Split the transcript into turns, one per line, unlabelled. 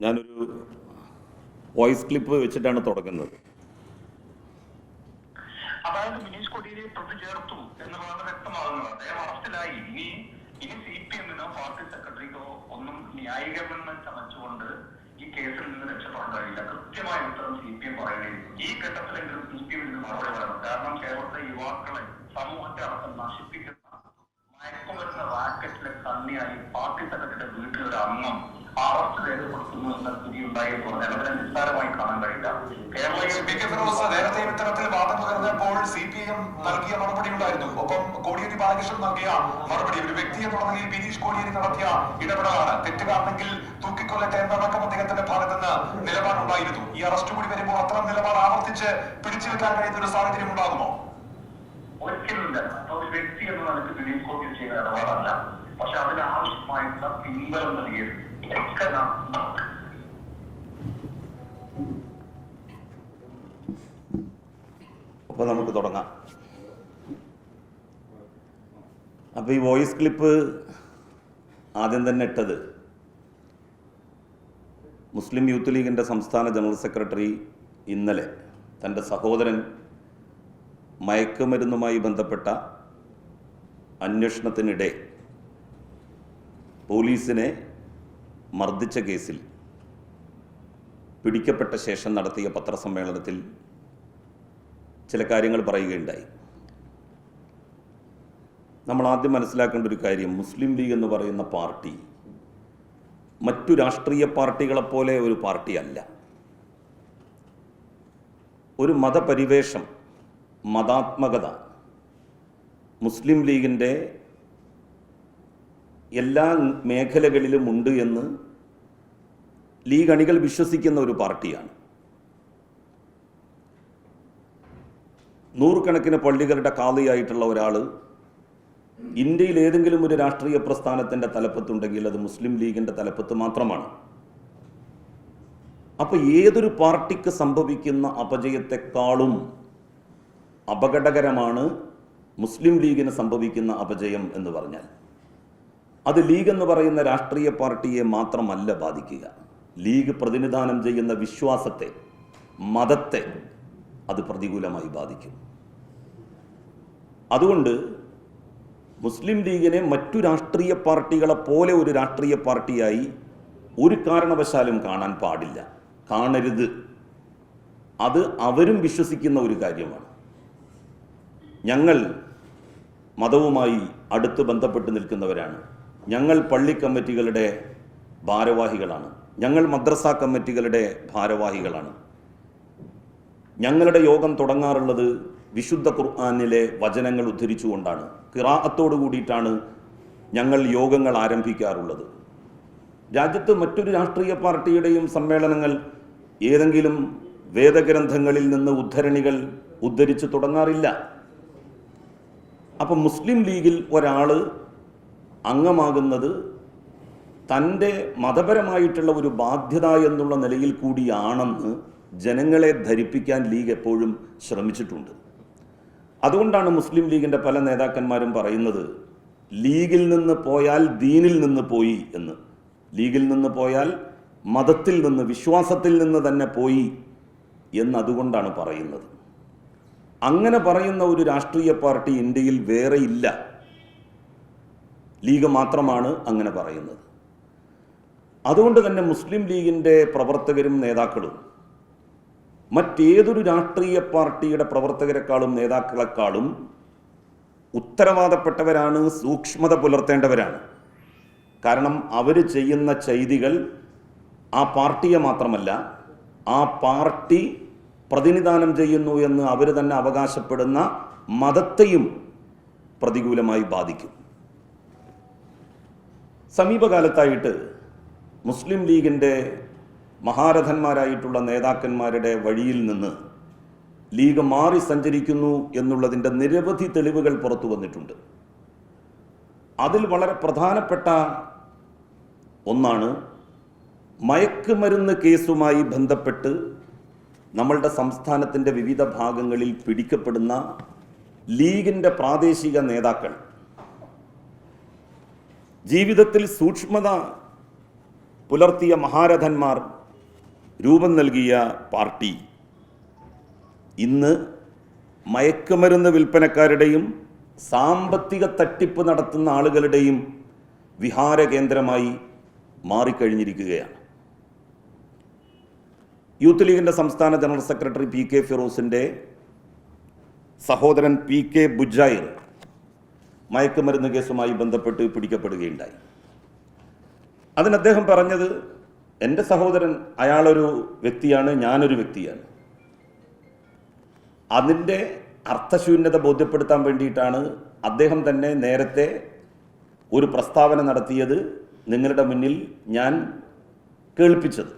ഞാനൊരു voice clip വെച്ചിട്ടാണ് തുടങ്ങുന്നത്.
അതായത് ബിനീഷ് അദ്ദേഹം ഇനി ഒന്നും ഈ കേസിൽ നിന്ന് രക്ഷപ്പെടാൻ ഉത്തരം ഈ സമൂഹത്തെ അടക്കം നശിപ്പിക്കുന്ന മയക്കുമരുന്ന് റാക്കറ്റിലെ കണ്ണിയായി പാർട്ടി സെക്രട്ടറിയുടെ വീട്ടിലൊരു അംഗം അറസ്റ്റ് രേഖപ്പെടുത്തുന്നു എന്ന സ്ഥിതി ഉണ്ടായപ്പോൾ അതിനെ നിസ്സാരമായി കാണാൻ കഴിയില്ല. കേരള
പി കെ ഫിറോസ് നേരത്തെ ഇത്തരത്തിൽ വാദം ഉയർന്നപ്പോൾ സി പി എം നൽകിയ മറുപടി ഉണ്ടായിരുന്നു. ഒപ്പം കോടിയേരി ബാലകൃഷ്ണൻ നൽകിയ മറുപടി ഒരു വ്യക്തി എന്നുള്ള നിലയിൽ ബിനീഷ് കോടിയേരി നടത്തിയ ഇടപെടലാണ്. തെറ്റുകാരനെങ്കിൽ തൂക്കിക്കൊല്ലട്ടെ എന്നടക്കം അദ്ദേഹത്തിന്റെ ഭാഗത്ത് നിന്ന് നിലപാടുണ്ടായിരുന്നു. ഈ അറസ്റ്റ് കൂടി വരുമ്പോൾ അത്തരം നിലപാട് ആവർത്തിച്ച് പിടിച്ചു വെക്കാൻ കഴിയുന്ന ഒരു സാഹചര്യം ഉണ്ടാകുമോ?
ഒരിക്കലുമില്ല. ഒരു വ്യക്തി എന്ന നിലയ്ക്ക് ബിനീഷ് കോടിയേരി ചെയ്യുന്ന ഇടപാടല്ല. പക്ഷെ അതിനാവശ്യമായിട്ടുള്ള പിൻബലം നൽകിയിരുന്നു.
അപ്പോൾ നമുക്ക് തുടങ്ങാം. അപ്പോൾ ഈ വോയിസ് ക്ലിപ്പ് ആദ്യം തന്നെ ഇട്ടത് മുസ്ലിം യൂത്ത് ലീഗിന്റെ സംസ്ഥാന ജനറൽ സെക്രട്ടറി ഇന്നലെ തന്റെ സഹോദരൻ മയക്കുമരുന്നുമായി ബന്ധപ്പെട്ട അന്വേഷണത്തിനിടെ പോലീസിനെ മർദ്ദിച്ച കേസിൽ പിടിക്കപ്പെട്ട ശേഷം നടത്തിയ പത്രസമ്മേളനത്തിൽ ചില കാര്യങ്ങൾ പറയുകയുണ്ടായി. നമ്മൾ ആദ്യം മനസ്സിലാക്കേണ്ട ഒരു കാര്യം മുസ്ലിം ലീഗ് എന്ന് പറയുന്ന പാർട്ടി മറ്റു രാഷ്ട്രീയ പാർട്ടികളെപ്പോലെ ഒരു പാർട്ടിയല്ല. ഒരു മതപരിവേഷം മതാത്മകത മുസ്ലിം ലീഗിന്റെ എല്ലാ മേഖലകളിലും ഉണ്ട് എന്ന് ലീഗ് അണികൾ വിശ്വസിക്കുന്ന ഒരു പാർട്ടിയാണ്. നൂറുകണക്കിന് പള്ളികളുടെ കാതയായിട്ടുള്ള ഒരാൾ ഇന്ത്യയിൽ ഏതെങ്കിലും ഒരു രാഷ്ട്രീയ പ്രസ്ഥാനത്തിന്റെ തലപ്പത്തുണ്ടെങ്കിൽ അത് മുസ്ലിം ലീഗിന്റെ തലപ്പത്ത് മാത്രമാണ്. അപ്പോൾ ഏതൊരു പാർട്ടിക്ക് സംഭവിക്കുന്ന അപജയത്തെക്കാളും അപകടകരമാണ് മുസ്ലിം ലീഗിന് സംഭവിക്കുന്ന അപജയം എന്ന് പറഞ്ഞാൽ. അത് ലീഗ് എന്ന് പറയുന്ന രാഷ്ട്രീയ പാർട്ടിയെ മാത്രമല്ല ബാധിക്കുക. ലീഗ് പ്രതിനിധാനം ചെയ്യുന്ന വിശ്വാസത്തെ മതത്തെ അത് പ്രതികൂലമായി ബാധിക്കും. അതുകൊണ്ട് മുസ്ലിം ലീഗിനെ മറ്റു രാഷ്ട്രീയ പാർട്ടികളെ പോലെ ഒരു രാഷ്ട്രീയ പാർട്ടിയായി ഒരു കാരണവശാലും കാണാൻ പാടില്ല. കാണരുത്. അത് അവരും വിശ്വസിക്കുന്ന ഒരു കാര്യമാണ്. ഞങ്ങൾ മതവുമായി അടുത്ത് ബന്ധപ്പെട്ട് നിൽക്കുന്നവരാണ്. ഞങ്ങൾ പള്ളി കമ്മിറ്റികളുടെ ഭാരവാഹികളാണ്. ഞങ്ങൾ മദ്രസ കമ്മിറ്റികളുടെ ഭാരവാഹികളാണ്. ഞങ്ങളുടെ യോഗം തുടങ്ങാറുള്ളത് വിശുദ്ധ ഖുർആാനിലെ വചനങ്ങൾ ഉദ്ധരിച്ചുകൊണ്ടാണ്. കിറാഅത്തോടു കൂടിയിട്ടാണ് ഞങ്ങൾ യോഗങ്ങൾ ആരംഭിക്കാറുള്ളത്. രാജ്യത്ത് മറ്റൊരു രാഷ്ട്രീയ പാർട്ടിയുടെയും സമ്മേളനങ്ങൾ ഏതെങ്കിലും വേദഗ്രന്ഥങ്ങളിൽ നിന്ന് ഉദ്ധരണികൾ ഉദ്ധരിച്ചു തുടങ്ങാറില്ല. അപ്പം മുസ്ലിം ലീഗിൽ ഒരാൾ അംഗമാകുന്നത് തന്റെ മതപരമായിട്ടുള്ള ഒരു ബാധ്യത എന്നുള്ള നിലയിൽ കൂടിയാണെന്ന് ജനങ്ങളെ ധരിപ്പിക്കാൻ ലീഗ് എപ്പോഴും ശ്രമിച്ചിട്ടുണ്ട്. അതുകൊണ്ടാണ് മുസ്ലിം ലീഗിന്റെ പല നേതാക്കന്മാരും പറയുന്നത് ലീഗിൽ നിന്ന് പോയാൽ ദീനിൽ നിന്ന് പോയി എന്ന്. ലീഗിൽ നിന്ന് പോയാൽ മതത്തിൽ നിന്ന് വിശ്വാസത്തിൽ നിന്ന് തന്നെ പോയി എന്നതുകൊണ്ടാണ് പറയുന്നത്. അങ്ങനെ പറയുന്ന ഒരു രാഷ്ട്രീയ പാർട്ടി ഇന്ത്യയിൽ വേറെ ഇല്ല. ലീഗ് മാത്രമാണ് അങ്ങനെ പറയുന്നത്. അതുകൊണ്ട് തന്നെ മുസ്ലിം ലീഗിന്റെ പ്രവർത്തകരും നേതാക്കളും മറ്റേതൊരു രാഷ്ട്രീയ പാർട്ടിയുടെ പ്രവർത്തകരെക്കാളും നേതാക്കളെക്കാളും ഉത്തരവാദപ്പെട്ടവരാണ് സൂക്ഷ്മത പുലർത്തേണ്ടവരാണ്. കാരണം അവർ ചെയ്യുന്ന ചെയ്തികൾ ആ പാർട്ടിയെ മാത്രമല്ല ആ പാർട്ടി പ്രതിനിധാനം ചെയ്യുന്നു എന്ന് അവർ തന്നെ അവകാശപ്പെടുന്ന മതത്തെയും പ്രതികൂലമായി ബാധിക്കും. സമീപകാലത്തായിട്ട് മുസ്ലിം ലീഗിന്റെ മഹാരഥന്മാരായിട്ടുള്ള നേതാക്കന്മാരുടെ വഴിയിൽ നിന്ന് ലീഗ് മാറി സഞ്ചരിക്കുന്നു എന്നുള്ളതിന്റെ നിരവധി തെളിവുകൾ പുറത്തു വന്നിട്ടുണ്ട്. അതിൽ വളരെ പ്രധാനപ്പെട്ട ഒന്നാണ് മയക്കുമരുന്ന് കേസുമായി ബന്ധപ്പെട്ട് നമ്മളുടെ സംസ്ഥാനത്തിന്റെ വിവിധ ഭാഗങ്ങളിൽ പിടിക്കപ്പെടുന്ന ലീഗിന്റെ പ്രാദേശിക നേതാക്കൾ ജീവിതത്തിൽ സൂക്ഷ്മത പുലർത്തിയ മഹാരഥന്മാർ രൂപം നൽകിയ പാർട്ടി. ഇന്ന് മയക്കുമരുന്ന് വിൽപ്പനക്കാരുടെയും സാമ്പത്തിക തട്ടിപ്പ് നടത്തുന്ന ആളുകളുടെയും വിഹാര കേന്ദ്രമായി മാറിക്കഴിഞ്ഞിരിക്കുകയാണ്. യൂത്ത് ലീഗിന്റെ സംസ്ഥാന ജനറൽ സെക്രട്ടറി പി കെ ഫിറോസിന്റെ സഹോദരൻ പി കെ ബുജായിർ മയക്കുമരുന്ന് കേസുമായി ബന്ധപ്പെട്ട് പിടിക്കപ്പെടുകയുണ്ടായി. അതിന് അദ്ദേഹം പറഞ്ഞത് എന്റെ സഹോദരൻ അയാളൊരു വ്യക്തിയാണ് ഞാനൊരു വ്യക്തിയാണ്. അതിന്റെ അർത്ഥശൂന്യത ബോധ്യപ്പെടുത്താൻ വേണ്ടിയിട്ടാണ് അദ്ദേഹം തന്നെ നേരത്തെ ഒരു പ്രസ്താവന നടത്തിയത് നിങ്ങളുടെ മുന്നിൽ ഞാൻ കേൾപ്പിച്ചത്.